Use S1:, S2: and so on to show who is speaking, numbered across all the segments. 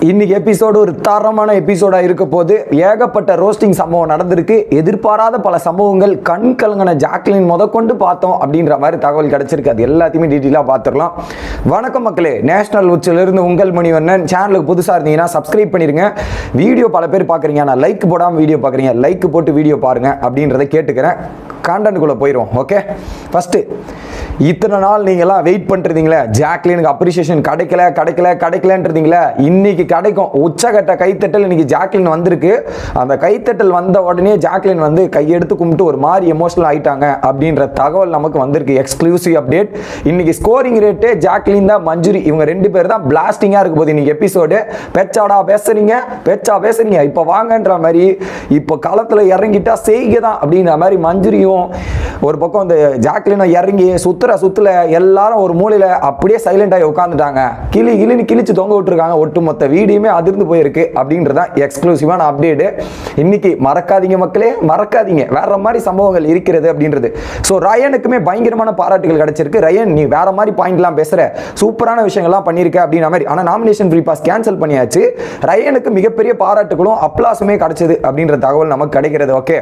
S1: இன்னைக்கு எபிசோடு ஒரு தரமான எபிசோடா இருக்க போது ஏகப்பட்ட ரோஸ்டிங் சம்பவம் நடந்திருக்கு. எதிர்பாராத பல சம்பவங்கள் கண் கலங்கின ஜாக்லின் முதற்கொண்டு பார்த்தோம் அப்படின்ற மாதிரி தகவல் கிடைச்சிருக்கு. அது எல்லாத்தையுமே டீட்டெயிலாக பார்த்துடலாம். வணக்கம் மக்களே. நேஷனல் உச்சிலிருந்து உங்கள் மணிவண்ணன் சேனலுக்கு புதுசாக இருந்தீங்கன்னா சப்ஸ்கிரைப் பண்ணிருங்க. வீடியோ பல பேர் பார்க்குறீங்க. நான் லைக் போடாமல் வீடியோ பார்க்குறீங்க. லைக் போட்டு வீடியோ பாருங்க அப்படின்றத கேட்டுக்கிறேன். கான்டென்ட்குள்ளே போயிடும் ஓகே ஃபஸ்ட்டு இத்தனை நாள் நீங்களாம் வெயிட் பண்ணிருந்தீங்களே? ஜாக்லினுக்கு அப்ரிசியேஷன் கிடைக்கல கிடைக்கல கிடைக்கலன்றீங்களே இன்னைக்கு கிடைக்கும். உச்சகட்ட கைத்தட்டல் இன்னைக்கு ஜாக்லின் வந்திருக்கு. அந்த கைத்தட்டல் வந்த உடனே ஜாக்லின் வந்து கையெடுத்து கும்பிட்டு ஒரு மாதிரி எமோஷனல் ஆயிட்டாங்க அப்படின்ற தகவல் நமக்கு வந்திருக்கு. எக்ஸ்க்ளூசிவ் அப்டேட் இன்னைக்கு ஸ்கோரிங் ரேட்டு ஜாக்லின் தான் மஞ்சுரி இவங்க ரெண்டு பேர் தான் பிளாஸ்டிங்காக இருக்க போகுது இன்னைக்கு எபிசோடு பெச்சாடா பேசுறீங்க? பெச்சா பேசுறீங்க? இப்போ வாங்கன்ற மாதிரி இப்போ களத்தில் இறங்கிட்டா செய்க தான் அப்படின்ற மாதிரி மஞ்சுரியும் ஒரு பக்கம் இந்த ஜாக்லினும் இறங்கி சுத்துற சுத்துல எல்லாரும் ஒரு மூலையில அப்படியே சைலண்ட் ஆகி உட்காந்துட்டாங்க கிளி கிளின்னு கிழிச்சு தொங்க விட்டுருக்காங்க. ஒட்டுமொத்த வீடியுமே அதிர்ந்து போயிருக்கு அப்படின்றதான் எக்ஸ்க்ளூசிவான அப்டேட் இன்னைக்கு மறக்காதீங்க மக்களே மறக்காதீங்க. வேற மாதிரி சம்பவங்கள் இருக்கிறது அப்படின்றது. ஸோ ரயனுக்குமே பயங்கரமான பாராட்டுகள் கிடைச்சிருக்கு. ரயன் நீ வேற மாதிரி பாயிண்ட்லாம் பேசுற. சூப்பரான விஷயங்கள்லாம் பண்ணியிருக்க அப்படின்ற மாதிரி. ஆனால் நாமினேஷன் ஃப்ரீ பாஸ் கேன்சல் பண்ணியாச்சு. ரயனுக்கு மிகப்பெரிய பாராட்டுகளும் அப்ளாஸுமே கிடைச்சது அப்படின்ற தகவல் நமக்கு கிடைக்கிறது. ஓகே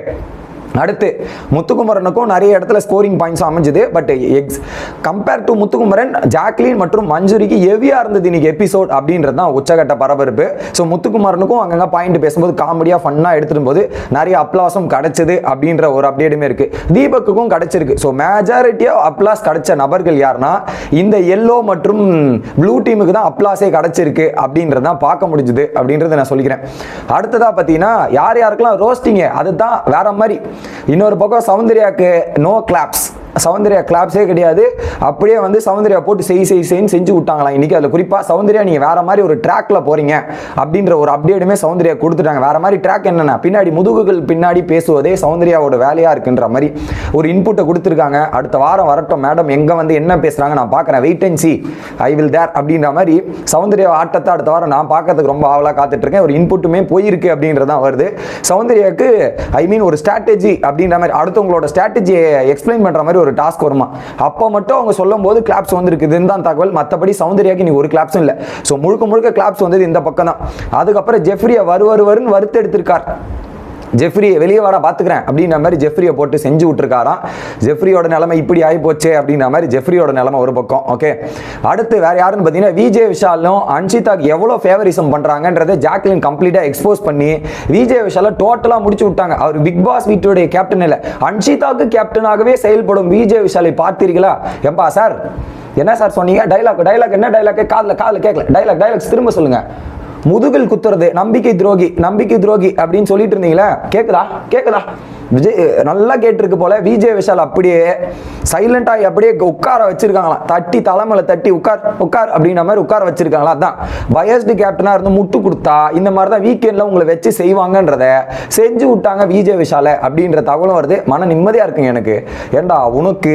S1: அடுத்து முத்துக்குமரனுக்கும் நிறைய இடத்துல ஸ்கோரிங் பாயிண்ட்ஸ் அமைஞ்சது. But as compare to Muthukumaran Jacqueline மற்றும் மஞ்சுரிக்கு ஹெவியாக இருந்தது இன்னைக்கு எபிசோட் அப்படின்றது தான் உச்சகட்ட பரபரப்பு. ஸோ முத்துக்குமரனுக்கும் அங்கங்கே பாயிண்ட் பேசும்போது காமெடியாக ஃபன்னாக எடுத்துடும் போது நிறைய அப்ளாஸும் கிடச்சிது அப்படின்ற ஒரு அப்டேட்டுமே இருக்குது தீபக்குக்கும் கிடைச்சிருக்கு. ஸோ மேஜாரிட்டியாக அப்ளாஸ் கிடைச்ச நபர்கள் யாருன்னா இந்த எல்லோ மற்றும் ப்ளூ டீமுக்கு தான் அப்ளாஸே கிடச்சிருக்கு அப்படின்றது தான் பார்க்க முடிஞ்சுது அப்படின்றத நான் சொல்லிக்கிறேன். அடுத்ததாக பார்த்தீங்கன்னா யார் யாருக்கெல்லாம் ரோஸ்டிங்க அதுதான் வேற மாதிரி. இன்னொரு பக்கம் சௌந்தர்யாக்கு நோ கிளாப்ஸ் சௌந்தர்யா கிளாப்ஸே கிடையாது. அப்படியே வந்து சௌந்தர்யா போட்டு செய் செய் செய்ன்னு செஞ்சு விட்டாங்களாம். இன்றைக்கி அதில் குறிப்பாக சௌந்தர்யா நீங்கள் வேறு மாதிரி ஒரு ட்ராக்ல போகிறீங்க அப்படின்ற ஒரு அப்டேட்டுமே சௌந்தர்யா கொடுத்துட்டாங்க. வேறு மாதிரி ட்ராக் என்னென்னா? பின்னாடி முதுகுகள் பின்னாடி பேசுவதே சௌந்தர்யாவோட வேலையாக இருக்குன்ற மாதிரி ஒரு இன்புட்டை கொடுத்துருக்காங்க. அடுத்த வாரம் வரட்டும் மேடம் எங்கே வந்து என்ன பேசுகிறாங்க நான் பார்க்குறேன். Wait and see I will there அப்படின்ற மாதிரி சௌந்தர்யா ஆட்டத்தை அடுத்த வாரம் நான் பார்க்கறதுக்கு ரொம்ப ஆவலாக காத்துட்ருக்கேன். ஒரு இன்புட்டுமே போயிருக்கு அப்படின்றதான் வருது. சௌந்தர்யாவுக்கு ஐ மீன் ஒரு ஸ்ட்ராட்டஜி அப்படின்ற மாதிரி அடுத்தவங்களோட ஸ்ட்ராட்டஜியை எக்ஸ்பிளைன் பண்ணுற மாதிரி ஒரு டாஸ்க் வருமா? அப்போ மட்டும் அவங்க சொல்லும் போது கிளாப்ஸ் வந்துருக்குதுன்னு தான் தகவல். மற்றபடி சௌந்தர்யாக்கு நீ ஒரு கிளாப்ஸும் இல்லை. ஸோ முழுக்க முழுக்க கிளாப்ஸ் வந்தது இந்த பக்கம் தான் அதுக்கப்புறம் ஜெஃப்ரியை வரு வரு வறுத்து எடுத்திருக்கார். ஜெஃப்ரியை வெளியே வாடா பார்த்துக்கிறேன் அப்படின்ற மாதிரி ஜெஃப்ரியை போட்டு செஞ்சு விட்டுருக்காராம். ஜெஃப்ரியோட நிலமை இப்படி ஆகி போச்சே அப்படின்ற மாதிரி ஜெஃப்ரியோட நிலமை ஒரு பக்கம் ஓகே? அடுத்து வேற யாருன்னு பார்த்தீங்கன்னா விஜய் விஷாலும் அன்ஷிதாக்கு எவ்வளோ ஃபேவரிசம் பண்ணுறாங்கன்றதை ஜாக்லின் கம்ப்ளீட்டாக எக்ஸ்போஸ் பண்ணி விஜய் விஷாலை டோட்டலாக முடிச்சு விட்டாங்க. அவர் பிக் பாஸ் வீட்டுடைய கேப்டன் இல்லை. அன்ஷிதாக்கு கேப்டனாகவே செயல்படும் விஜய் விஷாலை பார்த்தீர்களா எப்பா சார் என்ன சார் சொன்னீங்க? டைலாக் டைலாக் என்ன டைலாக் காதில் காதில் கேட்கல டைலாக் டைலாக்ஸ் திரும்ப சொல்லுங்கள் முதுகில் குத்துறது நம்பிக்கை துரோகி நம்பிக்கை துரோகி அப்படின்னு சொல்லிட்டு இருந்தீங்களே? கேக்குதா? கேக்குதா? விஜய் நல்லா கேட்டிருக்கு போல. விஜய் விஷால் அப்படியே சைலண்டாக அப்படியே உட்கார வச்சிருக்காங்களாம். தட்டி தலைமையில தட்டி உட்கார் உட்கார் அப்படின்ற மாதிரி உட்கார வச்சிருக்காங்களா? அதான். பயஸ்டு கேப்டனாக இருந்து முட்டு கொடுத்தா இந்த மாதிரி தான் வீக்கெண்டில் உங்களை வச்சு செய்வாங்கன்றத செஞ்சு விட்டாங்க விஜய் விஷால அப்படின்ற தகவலும் வருது. மன நிம்மதியாக இருக்குங்க எனக்கு. ஏண்டா உனக்கு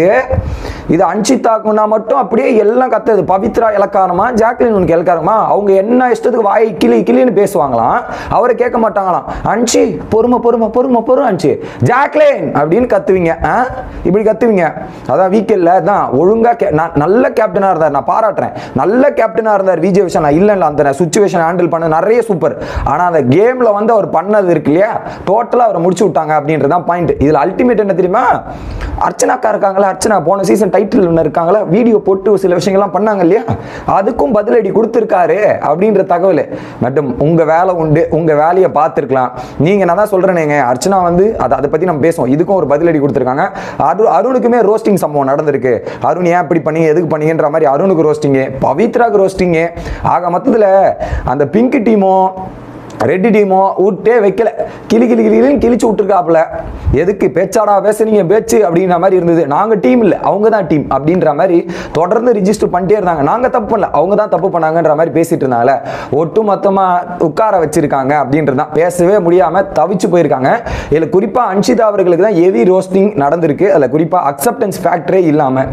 S1: இது அன்ஷிதாக்குனா மட்டும் அப்படியே எல்லாம் கத்துறது. பவித்ரா இலக்காரமா ஜாக்லின் உனக்கு இலக்காரமா? அவங்க என்ன இஷ்டத்துக்கு வாய் கிளி கிளின்னு பேசுவாங்களாம் அவரை கேட்க மாட்டாங்களாம். அன்ஷி பொறுமை பொறுமை பொறுமை பொறுமை அன்ஷி ஜாக்லின் அப்படின்னு கத்துவீங்க ஆ? இப்படி கத்துவீங்க. அதான் வீக்கெண்ட்ல தான் ஒழுங்காக கே- நான் நல்ல கேப்டனாக இருந்தார் நான் பாராட்டுறேன். நல்ல கேப்டனாக இருந்தார் விஜய் விஷால் நான் இல்லை அந்த சுச்சுவேஷன் ஹேண்டில் பண்ண நிறைய சூப்பர் ஆனால் அந்த கேமில் வந்து அவர் பண்ணது இருக்கு இல்லையா? டோட்டலாக அவரை முடிச்சு விட்டாங்க அப்படின்றதான் பாயிண்ட் இதில் அல்டிமேட் என்ன தெரியுமா? அர்ச்சனாக்கா இருக்காங்களா அர்ச்சனா போன சீசன் டைட்டில் ஒன்று இருக்காங்களா? வீடியோ போட்டு சில விஷயங்கள்லாம் பண்ணாங்க இல்லையா? அதுக்கும் பதிலடி கொடுத்துருக்காரு அப்படின்ற தகவல். மேடம் உங்கள் வேலை உண்டு உங்கள் வேலையை பார்த்துருக்கலாம். நீங்கள் நான் தான் சொல்கிறேனேங்க அர்ச்சனா வந்து அதை அதை பற்றி நம்ம பேசுவோம். இதுக்கும் ஒரு பதிலடி கொடுத்துருக்காங்க. அரு அருணுக்குமே ரோஸ்டிங் சம்பவம் நடந்திருக்கு. அருண் ஏன் இப்படி பண்ணீங்க எதுக்கு பண்ணீங்கன்ற மாதிரி அருணுக்கு ரோஸ்டிங்கு பவித்ராக்கு ரோஸ்டிங்கு ஆக மொத்தத்தில் அந்த பிங்க் டீமும் ரெட்டி டீமோ விட்டே வைக்கல. கிளி கிளி கிளின்னு கிழிச்சு விட்டுருக்காப்புல. எதுக்கு? பேச்சாடா பேசுனீங்க பேச்சு அப்படின்ற மாதிரி இருந்தது. நாங்கள் டீம் இல்லை. அவங்க தான் டீம் அப்படின்ற மாதிரி தொடர்ந்து ரிஜிஸ்டர் பண்ணிட்டே இருந்தாங்க. நாங்கள் தப்பு பண்ணல. அவங்க தான் தப்பு பண்ணாங்கன்ற மாதிரி பேசிட்டு இருந்தாங்கல்ல. ஒட்டு மொத்தமாக உட்கார வச்சிருக்காங்க அப்படின்றது தான். பேசவே முடியாமல் தவிச்சு போயிருக்காங்க. இதில் குறிப்பாக அன்ஷிதா அவர்களுக்கு தான் ஹெவி ரோஸ்டிங் நடந்திருக்கு. அதில் குறிப்பாக அக்செப்டன்ஸ் ஃபேக்டரே இல்லாமல்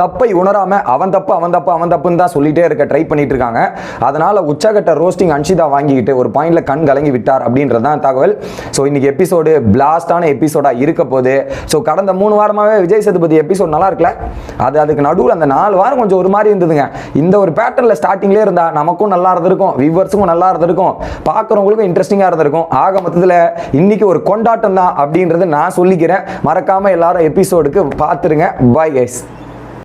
S1: தப்பை உணராம அவன் தப்பு அவன் தப்பு அவன் தப்புன்னு தான் சொல்லிட்டே இருக்க ட்ரை பண்ணிட்டு இருக்காங்க. அதனால உச்சகட்ட ரோஸ்டிங் அன்ஷிதா வாங்கிக்கிட்டு ஒரு பாயிண்ட்ல கண் கலங்கி விட்டார் அப்படின்றது தான் தகவல். ஸோ இன்னைக்கு எபிசோடு பிளாஸ்டான எபிசோடா இருக்க போது ஸோ கடந்த மூணு வாரமாவே விஜய் சேதுபதி எபிசோட் நல்லா இருக்கல? அது அதுக்கு நடுவில் அந்த நாலு வாரம் கொஞ்சம் ஒரு மாதிரி இருந்ததுங்க. இந்த ஒரு பேட்டர்ல ஸ்டார்டிங்லேயே இருந்தா நமக்கும் நல்லா இருந்திருக்கும் வியூவர்ஸுக்கும் நல்லா இருந்திருக்கும் பார்க்குறவங்களுக்கும் இன்ட்ரெஸ்டிங்காக இருந்திருக்கும். ஆக மொத்தத்தில் இன்னைக்கு ஒரு கொண்டாட்டம் தான் அப்படின்றத நான் சொல்லிக்கிறேன். மறக்காம எல்லாரும் எபிசோடுக்கு பார்த்துருங்க. Bye guys